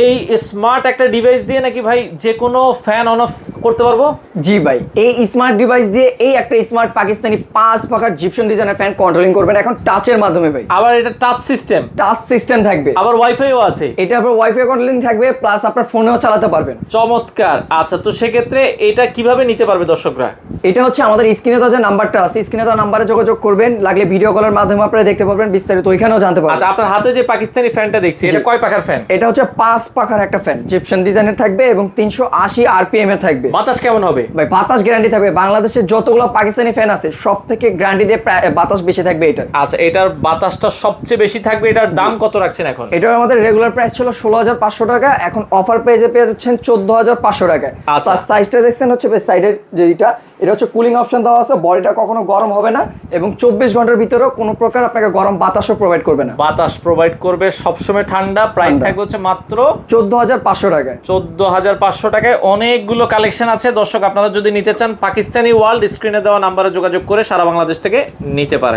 এই স্মার্ট একটা ডিভাইস দিয়ে নাকি ভাই যে কোনো ফ্যান অন অফ করতে পারব? জি ভাই। এই স্মার্ট ডিভাইস দিয়ে এই একটা স্মার্ট পাকিস্তানি পাঁচ পাখার জিপশন ডিজাইনের ফ্যান কন্ট্রোলিং করবেন এখন টাচের মাধ্যমে ভাই। আবার এটা টাচ সিস্টেম টাচ সিস্টেম থাকবে। আবার ওয়াইফাইও আছে। এটা আপনার ওয়াইফাই কন্ট্রোলিং থাকবে প্লাস আপনার ফোনেও চালাতে পারবেন। চমৎকার। আচ্ছা তো সেক্ষেত্রে এটা কীভাবে নিতে পারবে দর্শকরা? এটা হচ্ছে আমাদের স্ক্রিনে তো যে নাম্বারটা আছে স্ক্রিনে তো নাম্বারে যোগাযোগ করবেন লাগলে ভিডিও কলের মাধ্যমে আপনারা দেখতে পারবেন বিস্তারিত ওইখানেও জানতে পারবেন। আচ্ছা আপনার হাতে যে পাকিস্তানি ফ্যানটা দেখছি এটা কয় পাখার ফ্যান এটা হচ্ছে পাঁচ পাখার একটা ফ্যান জিপশন ডিজাইনের থাকবে এবং তিনশো আশি আরপিএম এ থাকবে। বাতাস কেমন হবে? ভাই বাতাস গ্যারান্টি থাকবে। বাংলাদেশের যতগুলো পাকিস্তানি ফ্যান আছে সব থেকে গ্যারান্টি দিয়ে প্রায় বাতাস বেশি থাকবে এটা আচ্ছা এটার বাতাসটা সবচেয়ে বেশি থাকবে এটার দাম কত রাখছেন এখন? এটার আমাদের রেগুলার প্রাইস ছিল ষোলো হাজার পাঁচশো টাকা এখন অফার প্রাইসে পেয়ে যাচ্ছেন চোদ্দ হাজার পাঁচশো টাকায় আচ্ছা। সাইজটা দেখছেন হচ্ছে সাইডের যেটা এটা হচ্ছে কুলিং অপশন দেওয়া আছে বডিটা কখনো গরম হবে না এবং চব্বিশ ঘণ্টার ভিতরেও কোনো প্রকার আপনাকে গরম বাতাসও প্রোভাইড করবে না। বাতাস প্রোভাইড করবে সবসময় ঠান্ডা প্রাইস থাকবে হচ্ছে মাত্র চোদ্দ হাজার পাঁচশো টাকায়। চোদ্দ হাজার পাঁচশো টাকায় অনেকগুলো কালেকশন আছে। দর্শক, আপনারা যদি নিতে চান পাকিস্তানি ওয়ার্ল্ড স্ক্রিনে দেওয়া নাম্বারে যোগাযোগ করে সারা বাংলাদেশ থেকে নিতে পারেন।